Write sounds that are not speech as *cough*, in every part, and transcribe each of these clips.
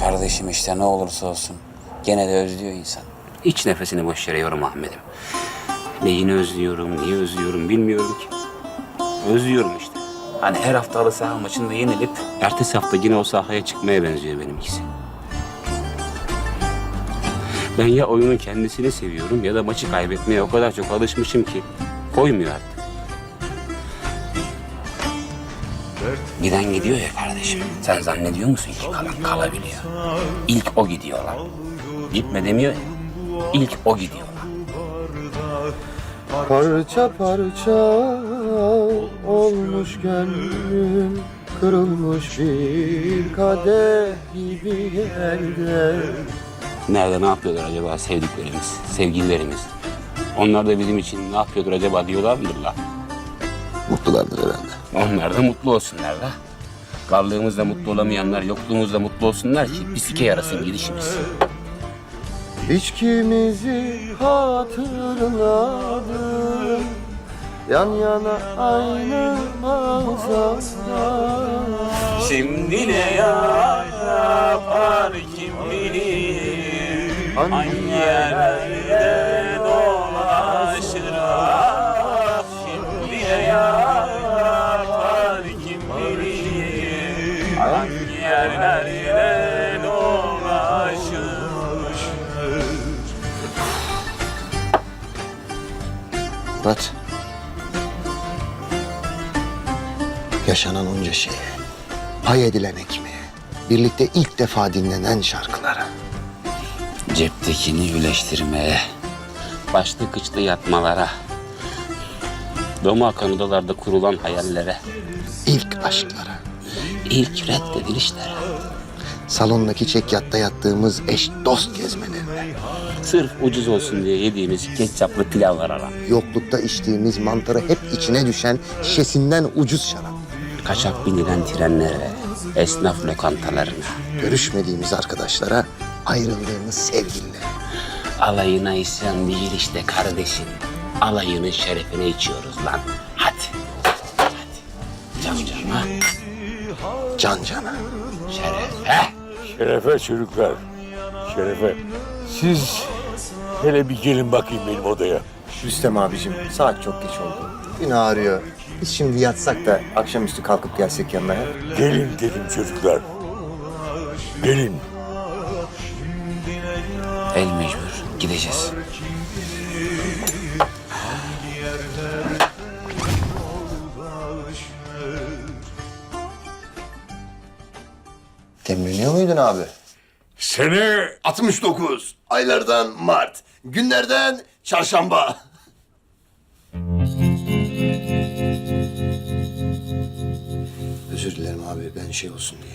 Kardeşim işte ne olursa olsun gene de özlüyor insan. Hiç nefesini boş yere yorma Ahmet'im. Neyini özlüyorum, niye özlüyorum bilmiyorum ki. Özlüyorum işte. Hani her hafta halı saha maçında yenilip ertesi hafta yine o sahaya çıkmaya benziyor benimkisi. Ben ya oyunun kendisini seviyorum ya da maçı kaybetmeye o kadar çok alışmışım ki koymuyor artık. Giden gidiyor ya kardeşim. Sen zannediyor musun ki kalan kalabiliyor? İlk o gidiyor lan. Gitme demiyor ya. İlk o gidiyor lan. Parça parça olmuş gönlüm Kırılmış bir kadeh gibi elde Nerede ne yapıyorlar acaba sevdiklerimiz, sevgililerimiz? Onlar da bizim için ne yapıyordur acaba diyorlar mıdır la? Mutlulardır herhalde. Onlar da mutlu olsunlar la. Varlığımızda mutlu olamayanlar yokluğumuzda mutlu olsunlar ki bir sike yarasın gidişimiz. İçkimizi hatırladım Yan yana aynı masada Şimdi ne yapar kim bilir Hangi yerlerde Murat Yaşanan onca şeye Pay edilen ekmeğe Birlikte ilk defa dinlenen şarkılara. Ceptekini üleştirmeye, başlı kıçlı yatmalara, doma kanıdalarda kurulan hayallere, ilk aşklara. İlk reddedilişlere, Salondaki çek yatta yattığımız eş dost gezmelerine sırf ucuz olsun diye yediğimiz ketçaplı pilavlara, Yoklukta içtiğimiz mantarı hep içine düşen şişesinden ucuz şarap. kaçak binilen trenlere, esnaf lokantalarına, Görüşmediğimiz arkadaşlara ayrıldığımız sevgililere. alayına isyan değil işte kardeşim. Alayının şerefine içiyoruz lan. Hadi, hadi. Can cana, Can cana. şerefe. Şerefe çocuklar. Şerefe. Siz hele bir gelin bakayım benim odaya. Rüstem abicim saat çok geç oldu. Gün ağrıyor. Biz şimdi yatsak da akşamüstü kalkıp gelsek yanına. he? Gelin dedim çocuklar. Gelin. El mecbur, gideceğiz. Demleniyor muydun abi? Sene 69. Aylardan Mart. Günlerden çarşamba. Özür dilerim abi ben şey olsun diye.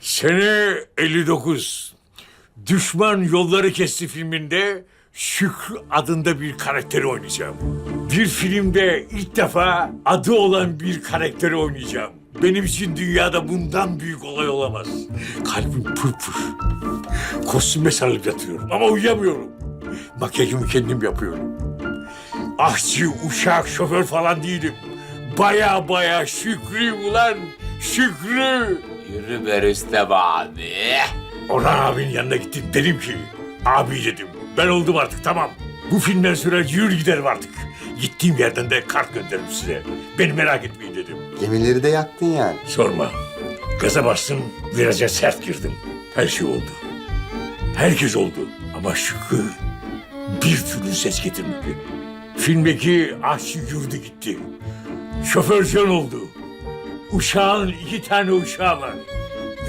Sene 59. Düşman Yolları Kesti filminde Şükrü adında bir karakteri oynayacağım. Bir filmde ilk defa adı olan bir karakteri oynayacağım. Benim için dünyada bundan büyük olay olamaz. Kalbim pırpır. Kostüme sarılıp yatıyorum ama uyuyamıyorum. Makyajımı kendim yapıyorum. Aşçı, uşak, şoför falan değilim. Baya baya Şükrü ulan. Şükrü. Yürü be Rüstem abi. Orhan abinin yanına gittim. Dedim ki, abi dedim. Ben oldum artık tamam. Bu filmden sonra yürü giderim artık. Gittiğim yerden de kart gönderirim size. Beni merak etmeyin dedim. Gemileri de yaktın yani. Sorma. Gaza bastım, viraja sert girdim. Her şey oldu. Herkes oldu. Ama Şükrü bir türlü ses getirmedi. Filmdeki aşçı yürüdü gitti. Şoför can oldu. Uşağın iki tane uşağı var.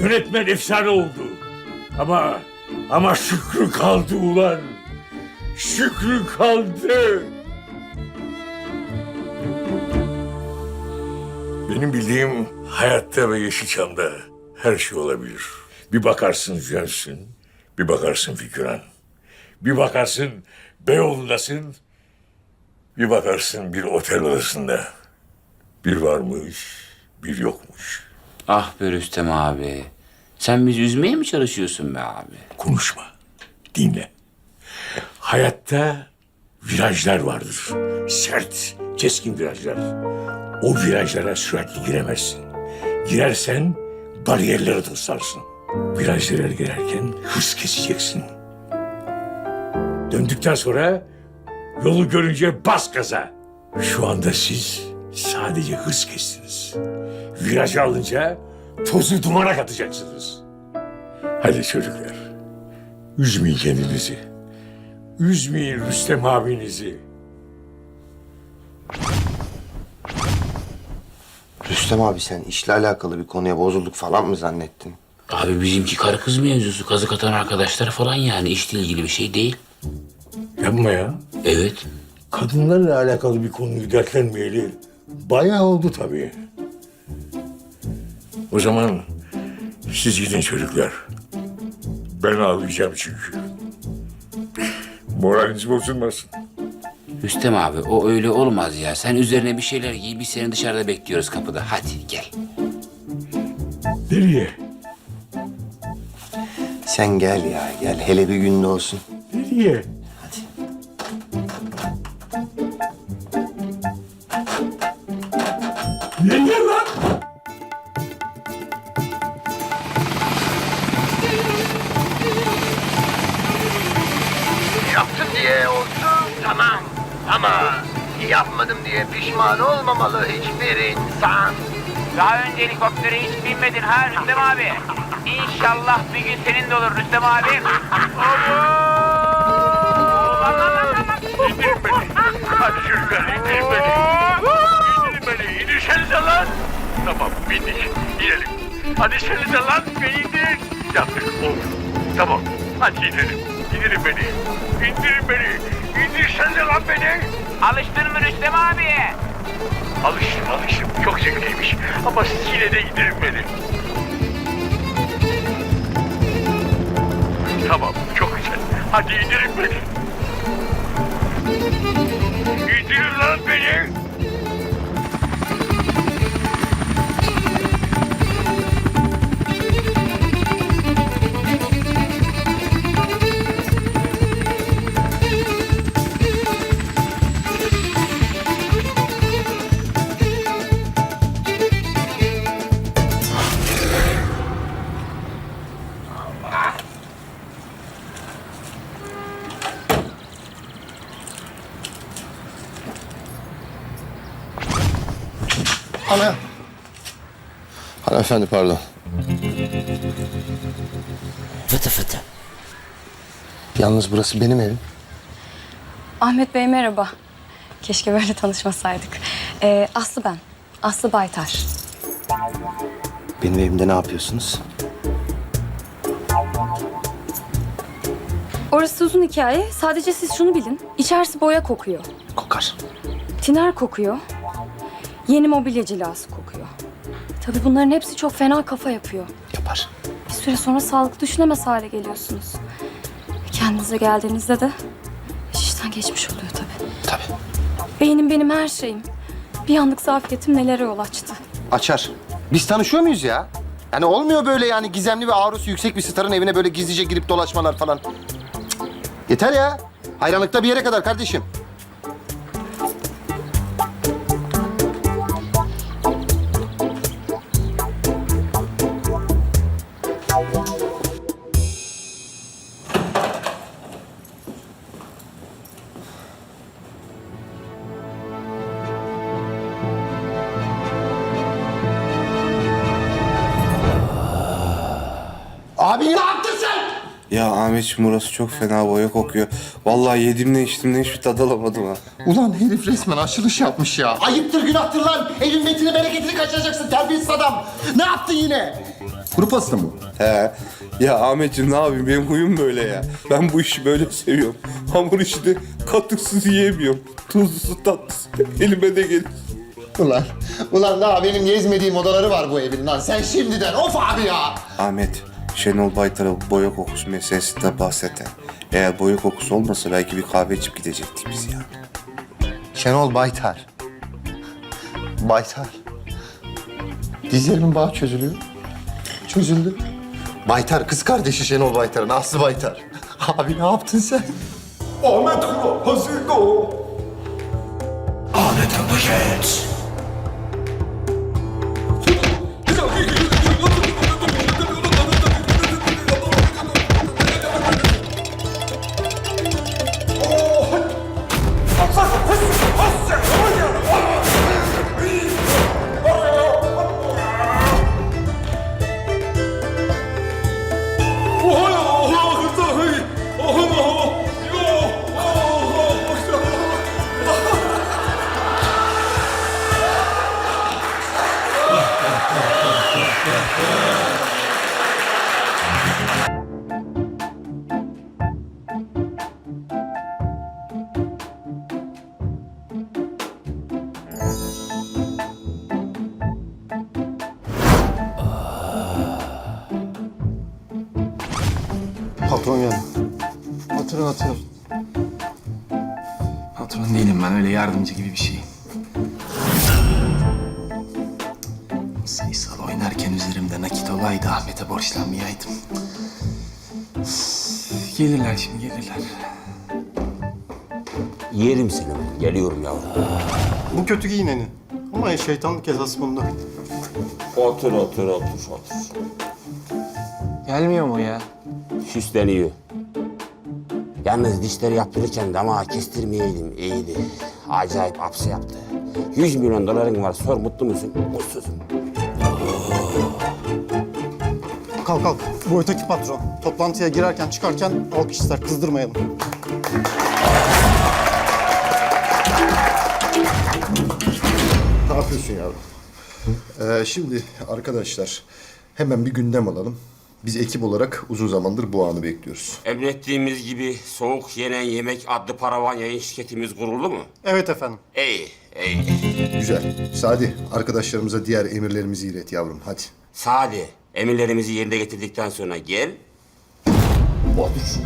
Yönetmen efsane oldu. Ama ama Şükrü kaldı ulan. Şükrü kaldı. Benim bildiğim hayatta ve Yeşilçam'da her şey olabilir. Bir bakarsın Jönsün, bir bakarsın Figüran. Bir bakarsın Beyoğlu'ndasın, bir bakarsın bir otel odasında. Bir varmış, bir yokmuş. Ah be Rüstem abi. Sen bizi üzmeye mi çalışıyorsun be abi? Konuşma, dinle. Hayatta virajlar vardır. Sert, keskin virajlar. O virajlara süratli giremezsin. Girersen bariyerlere toslarsın. Virajlara girerken hız keseceksin. Döndükten sonra yolu görünce bas gaza. Şu anda siz sadece hız kestiniz. Viraj alınca tozu dumana katacaksınız. Hadi çocuklar. Üzmeyin kendinizi. Üzmeyin Rüstem abinizi. Rüstem abi sen işle alakalı bir konuya bozulduk falan mı zannettin? Abi bizimki karı kız mevzusu. Kazık atan arkadaşlar falan yani. işle ilgili bir şey değil. Yapma ya. Evet. Kadınlarla alakalı bir konuyu dertlenmeyeli bayağı oldu tabii. O zaman siz gidin çocuklar. Ben ağlayacağım çünkü. Moraliniz bozulmasın. Rüstem abi o öyle olmaz ya. Sen üzerine bir şeyler giy. Biz seni dışarıda bekliyoruz kapıda. Hadi gel. Nereye? Sen gel ya gel hele bir günde olsun. Nereye? Hadi. Nereye lan? Yaptım diye olsun tamam. Ama yapmadım diye pişman olmamalı hiçbir insan. Daha önce helikoptere hiç binmedin ha Rüstem abi. İnşallah bir gün senin de olur Rüstem abi. İndirin beni. Hadi çocuklar indirin beni. İndirin beni. İndirsenize lan. Tamam bindik. İnelim. Hadi senize lan beni indirin. Yaptık oldu. Tamam. Hadi inelim. İndirin beni. İndirin beni. İndirsenize lan beni. Alıştın mı Rüstem abi? Alıştım alıştım. Çok zevkliymiş. Ama siz yine de indirin beni. Tamam çok güzel. Hadi indirin beni. İndirin lan beni. Hanımefendi pardon. Fıtı fıtı. Yalnız burası benim evim. Ahmet Bey merhaba. Keşke böyle tanışmasaydık. Ee, Aslı ben. Aslı Baytar. Benim evimde ne yapıyorsunuz? Orası uzun hikaye. Sadece siz şunu bilin. İçerisi boya kokuyor. Kokar. Tiner kokuyor. Yeni mobilya cilası kokuyor. Tabii bunların hepsi çok fena kafa yapıyor. Yapar. Bir süre sonra sağlık düşünemez hale geliyorsunuz. Kendinize geldiğinizde de iş işten geçmiş oluyor tabii. Tabii. Beynim benim her şeyim. Bir anlık zafiyetim nelere yol açtı. Açar. Biz tanışıyor muyuz ya? Yani olmuyor böyle yani gizemli ve ağrısı yüksek bir starın evine böyle gizlice girip dolaşmalar falan. Cık. Yeter ya. Hayranlıkta bir yere kadar kardeşim. Ahmetciğim burası çok fena boya kokuyor. Vallahi yediğimden içtiğimden hiçbir tad alamadım ha. Ulan herif resmen açılış yapmış ya. Ayıptır günahtır lan. Evin metini bereketini kaçıracaksın terbiyesiz adam. Ne yaptın yine? Kuru pasta mı? He. Ya Ahmetciğim ne yapayım benim huyum böyle ya. Ben bu işi böyle seviyorum. Hamur işi de katıksız yiyemiyorum. Tuzlusu tatlısı elime de gelir. Ulan, ulan daha benim gezmediğim odaları var bu evin lan. Sen şimdiden of abi ya. Ahmet, Şenol Baytar'a boya kokusu meselesinde bahseten. Eğer boya kokusu olmasa belki bir kahve içip gidecektik biz ya. Şenol Baytar. Baytar. Dizlerimin bağı çözülüyor. Çözüldü. Baytar kız kardeşi Şenol Baytar'ın Aslı Baytar. *laughs* Abi ne yaptın sen? Ahmet Kula hazır ol. Ahmet Paket. Oturun oturun. Patron değilim ben öyle yardımcı gibi bir şeyim. Sayısal oynarken üzerimde nakit olaydı Ahmet'e borçlanmayaydım. Gelirler şimdi gelirler. Yerim seni ben. Geliyorum yavrum. Bu kötü giyineni. Ama şeytanlık esas bunda. Otur otur otur otur. Gelmiyor mu ya? Süsleniyor. Yalnız dişleri yaptırırken damağı kestirmeyeydim iyiydi. Acayip apse yaptı. 100 milyon doların var sor mutlu musun? Mutsuzum. Kalk kalk. Bu öteki patron. Toplantıya girerken çıkarken alkış ister. Kızdırmayalım. Ne yapıyorsun yavrum? Ee, şimdi arkadaşlar hemen bir gündem alalım. Biz ekip olarak uzun zamandır bu anı bekliyoruz. Emrettiğimiz gibi soğuk yenen yemek adlı paravan yayın şirketimiz kuruldu mu? Evet efendim. İyi, iyi. Güzel. Sadi arkadaşlarımıza diğer emirlerimizi ilet yavrum hadi. Sade, emirlerimizi yerine getirdikten sonra gel. Otur.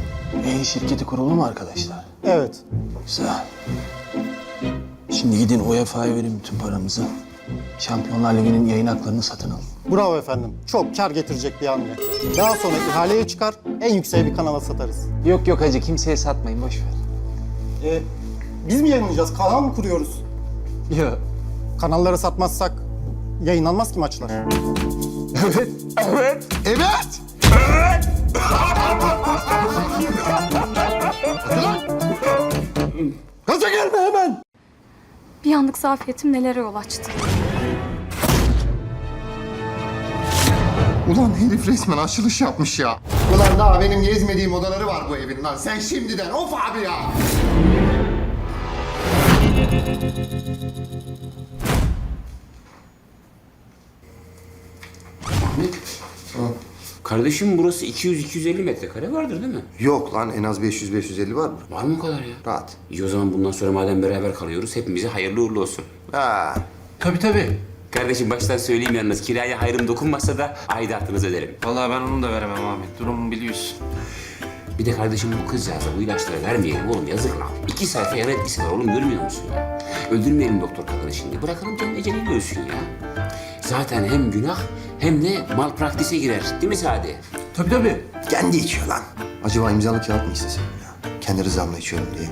Yayın şirketi kuruldu mu arkadaşlar? Evet. Güzel. Şimdi gidin UEFA'ya verin bütün paramızı. Şampiyonlar Ligi'nin yayın haklarını satın alın. Bravo efendim. Çok kar getirecek bir hamle. Daha sonra ihaleye çıkar, en yükseğe bir kanala satarız. Yok yok hacı kimseye satmayın boş ver. Ee, biz mi yayınlayacağız? Kanal mı kuruyoruz? Yok. Kanallara satmazsak yayınlanmaz ki maçlar. Evet. Evet. Evet! Gaza gelme hemen! Bir anlık zafiyetim nelere yol açtı. Ulan herif resmen açılış yapmış ya. Ulan daha benim gezmediğim odaları var bu evin lan. Sen şimdiden of abi ya. Kardeşim burası 200-250 metrekare vardır değil mi? Yok lan en az 500-550 var mı? Var mı o kadar ya? Rahat. İyi o zaman bundan sonra madem beraber kalıyoruz hepimize hayırlı uğurlu olsun. Ha. Tabii tabii. Kardeşim baştan söyleyeyim yalnız kiraya hayrım dokunmasa da aidatınızı öderim. Vallahi ben onu da veremem Ahmet. Durumumu biliyorsun. Bir de kardeşim bu kızcağıza bu ilaçları vermeyelim oğlum yazık lan. İki sayfa yan etkisi var oğlum görmüyor musun ya? Öldürmeyelim doktor kadını şimdi. Bırakalım kendi eceliyle ölsün ya. Zaten hem günah hem de mal praktise girer. Değil mi Sadi? Tabii tabii. Kendi içiyor lan. Acaba imzalı kağıt mı istesem ya? Kendi rızamla içiyorum diye.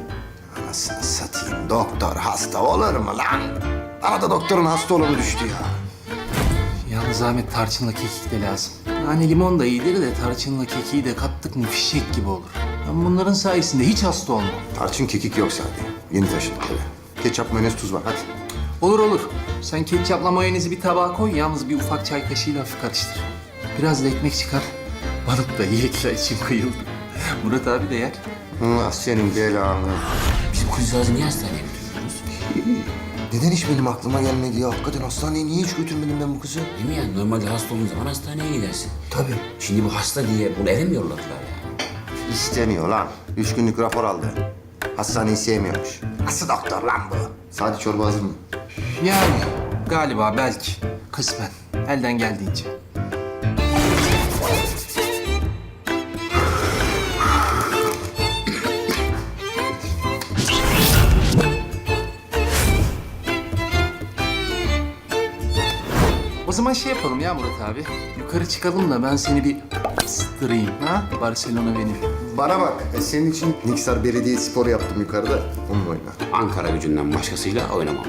Anasını satayım. Doktor hasta olur mu lan? Bana da doktorun hasta olanı düştü ya. Yalnız Ahmet tarçınla kekik de lazım. Yani limon da iyidir de tarçınla kekiği de kattık mı fişek gibi olur. Ben bunların sayesinde hiç hasta olmam. Tarçın kekik yok sadece. Yeni taşıdık eve. Ketçap, mayonez, tuz var. Hadi. Olur olur. Sen ketçapla mayonezi bir tabağa koy. Yalnız bir ufak çay kaşığıyla hafif karıştır. Biraz da ekmek çıkar. Balık da yiyekler için kıyıldı. *laughs* Murat abi de yer. Allah senin belanı. Biz bu kızcağızı niye hastaneye götürüyoruz? *laughs* Neden hiç benim aklıma gelmedi ya? Hakikaten hastaneye niye hiç götürmedim ben bu kızı? Değil mi yani? Normalde hasta olduğun zaman hastaneye gidersin. Tabii. Şimdi bu hasta diye bunu eve mi yolladılar ya? İstemiyor lan. Üç günlük rapor aldı. Hastaneyi sevmiyormuş. Nasıl doktor lan bu? Sadece çorba hazır mı? Yani galiba belki. Kısmen. Elden geldiğince. O zaman şey yapalım ya Murat abi. Yukarı çıkalım da ben seni bir ıstırayım ha? Barcelona benim. Bana bak. e, senin için Niksar Belediye Sporu yaptım yukarıda. Onunla oyna. Ankara gücünden başkasıyla oynamam.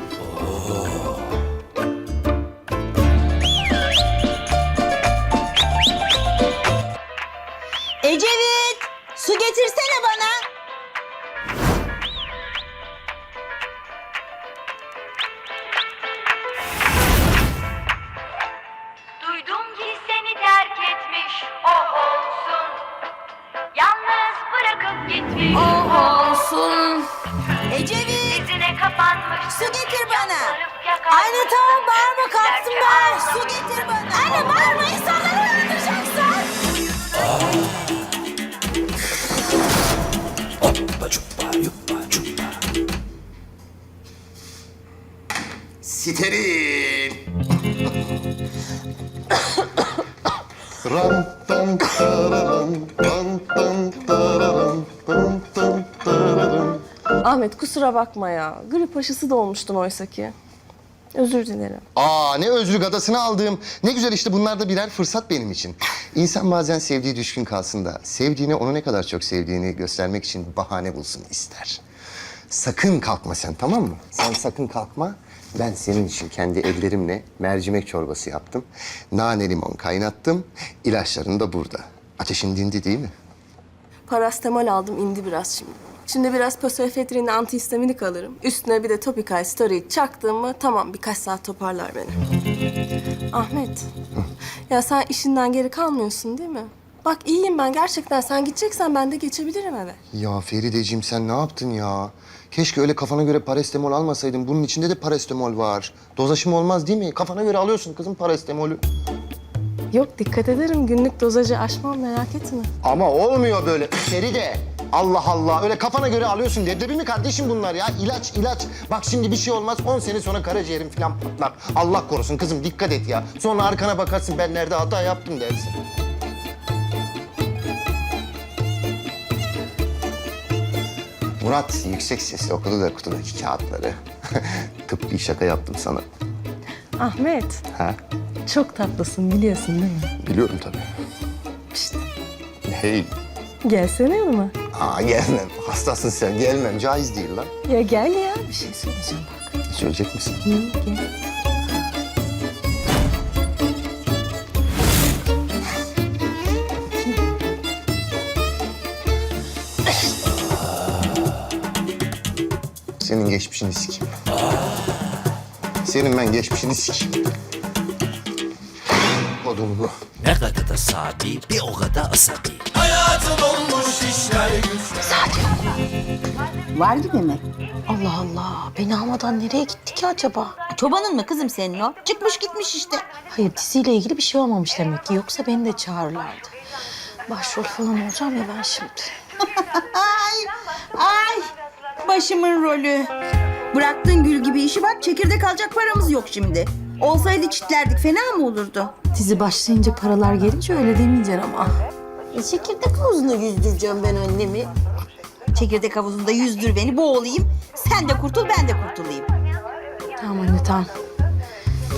Bırakıp gitmiş o olsun. Ecevit, İzine kapanmış. su getir bana. Anne tamam bağırma kalktım ben. Su getir bana. Anne bağırma insanları öldüreceksin. Siterin. *coughs* Ram tam tararam, ram tam Ahmet kusura bakma ya. Grip aşısı da olmuştun oysa ki. Özür dilerim. Aa ne özrü gadasını aldığım. Ne güzel işte bunlar da birer fırsat benim için. İnsan bazen sevdiği düşkün kalsın da sevdiğini onu ne kadar çok sevdiğini göstermek için bahane bulsun ister. Sakın kalkma sen tamam mı? Sen sakın kalkma. Ben senin için kendi ellerimle mercimek çorbası yaptım. Nane limon kaynattım. İlaçların da burada. Ateşin dindi değil mi? Parastemol aldım indi biraz şimdi. Şimdi biraz psöfetrin antihistaminik alırım. Üstüne bir de topikal steroid çaktım mı tamam birkaç saat toparlar beni. Ahmet. ya sen işinden geri kalmıyorsun değil mi? Bak iyiyim ben gerçekten. Sen gideceksen ben de geçebilirim eve. Ya Ferideciğim sen ne yaptın ya? Keşke öyle kafana göre parastemol almasaydın. Bunun içinde de parastemol var. Dozaşım olmaz değil mi? Kafana göre alıyorsun kızım parastemolü. Yok dikkat ederim. Günlük dozajı aşmam merak etme. Ama olmuyor böyle Feride. Allah Allah. Öyle kafana göre alıyorsun. Leblebi mi kardeşim bunlar ya? İlaç, ilaç. Bak şimdi bir şey olmaz. 10 sene sonra karaciğerim falan patlar. Allah korusun kızım dikkat et ya. Sonra arkana bakarsın ben nerede hata yaptım dersin. Murat yüksek sesle okudu da kutudaki kağıtları. *laughs* Tıbbi şaka yaptım sana. Ahmet. Ha? Çok tatlısın biliyorsun değil mi? Biliyorum tabii. Pişt, Hey. gelsene yanıma. Aa gelmem. Hastasın sen. Gelmem. Caiz değil lan. Ya gel ya bir şey söyleyeceğim bak. Söyleyecek misin? Hı, gel. Senin geçmişini sikeyim. Senin ben geçmişini sikeyim. Odunlu. Ne kadar da sadi, bir o kadar asabi. Var gibi mi? Allah Allah. Beni almadan nereye gitti ki acaba? Çobanın mı kızım senin o? Çıkmış gitmiş işte. Hayır diziyle ilgili bir şey olmamış demek ki. Yoksa beni de çağırırlardı. Başrol falan olacağım ya ben şimdi. Ay, ay. Başımın rolü. Bıraktığın gül gibi işi bak çekirdek alacak paramız yok şimdi. Olsaydı çitlerdik fena mı olurdu? Dizi başlayınca paralar gelince öyle demeyeceksin ama. E, çekirdek havuzunda yüzdüreceğim ben annemi. Çekirdek havuzunda yüzdür beni boğulayım. Sen de kurtul ben de kurtulayım. Tamam anne tamam.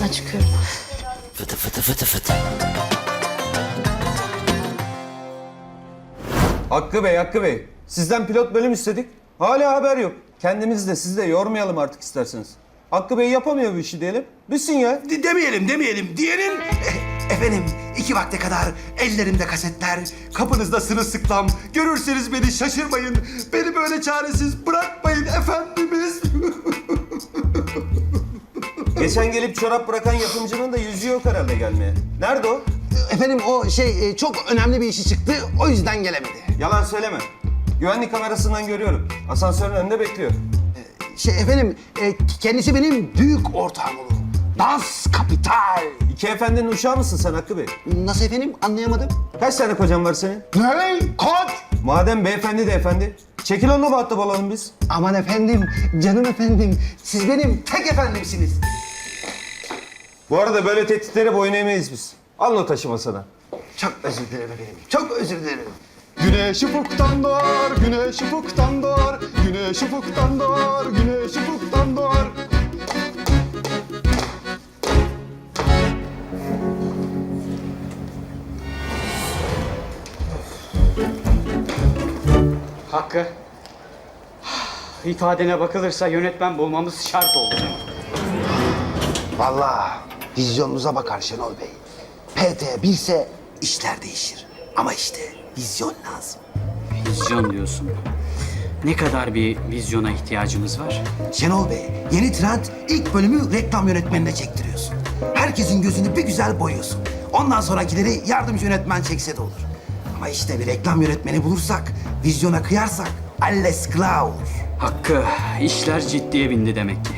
Ben çıkıyorum. Fıtı fıtı fıtı fıtı. Hakkı Bey, Hakkı Bey. Sizden pilot bölüm istedik. Hala haber yok. Kendimizi de sizi de yormayalım artık isterseniz. Hakkı Bey yapamıyor bu işi diyelim. Bitsin ya. demeyelim demeyelim diyelim. Eh, Efendim iki vakte kadar ellerimde kasetler, kapınızda sırılsıklam. Görürseniz beni şaşırmayın. Beni böyle çaresiz bırakmayın efendimiz. *laughs* Geçen gelip çorap bırakan yapımcının da yüzü yok herhalde gelmeye. Nerede o? Efendim o şey çok önemli bir işi çıktı. O yüzden gelemedi. Yalan söyleme. Güvenlik kamerasından görüyorum. Asansörün önünde bekliyor. Şey efendim kendisi benim büyük ortağım olur. Das Kapital. İki efendinin uşağı mısın sen Hakkı Bey? Nasıl efendim anlayamadım. Kaç tane kocan var senin? Ne? Koç! Madem beyefendi de efendi. Çekil onunla muhatap olalım biz. Aman efendim, canım efendim. Siz benim tek efendimsiniz. Bu arada böyle tehditlere boyun eğmeyiz biz. Al o taşı masana. Çok özür dilerim efendim. Çok özür dilerim. Güneş ufuktan doğar, güneş ufuktan doğar, güneş ufuktan doğar, güneş ufuktan doğar. Hakkı. İfadene bakılırsa yönetmen bulmamız şart oldu. Vallahi vizyonunuza bakar Şenol Bey. PT bilse işler değişir. Ama işte vizyon lazım. Vizyon diyorsun. Ne kadar bir vizyona ihtiyacımız var? Şenol Bey, yeni trend ilk bölümü reklam yönetmenine çektiriyorsun. Herkesin gözünü bir güzel boyuyorsun. Ondan sonrakileri yardımcı yönetmen çekse de olur. Ama işte bir reklam yönetmeni bulursak, vizyona kıyarsak alles klar olur. Hakkı, işler ciddiye bindi demek ki.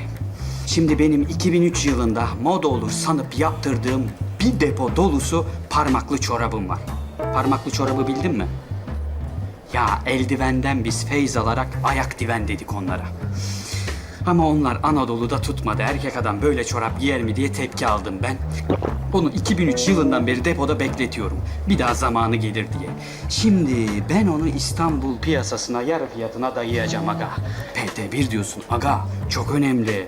Şimdi benim 2003 yılında moda olur sanıp yaptırdığım bir depo dolusu parmaklı çorabım var. Parmaklı çorabı bildin mi? Ya eldivenden biz feyz alarak ayak diven dedik onlara. Ama onlar Anadolu'da tutmadı. Erkek adam böyle çorap giyer mi diye tepki aldım ben. Onu 2003 yılından beri depoda bekletiyorum. Bir daha zamanı gelir diye. Şimdi ben onu İstanbul piyasasına yarı fiyatına dayayacağım aga. PT1 diyorsun aga. Çok önemli.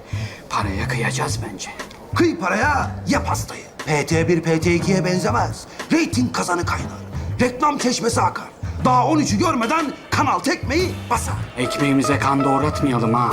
Paraya kıyacağız bence. Kıy paraya, yap hastayı. PT1 PT2'ye benzemez. Rating kazanı kaynar. Reklam çeşmesi akar. Daha 13'ü görmeden kanal tekmeyi basar. Ekmeğimize kan doğratmayalım ha.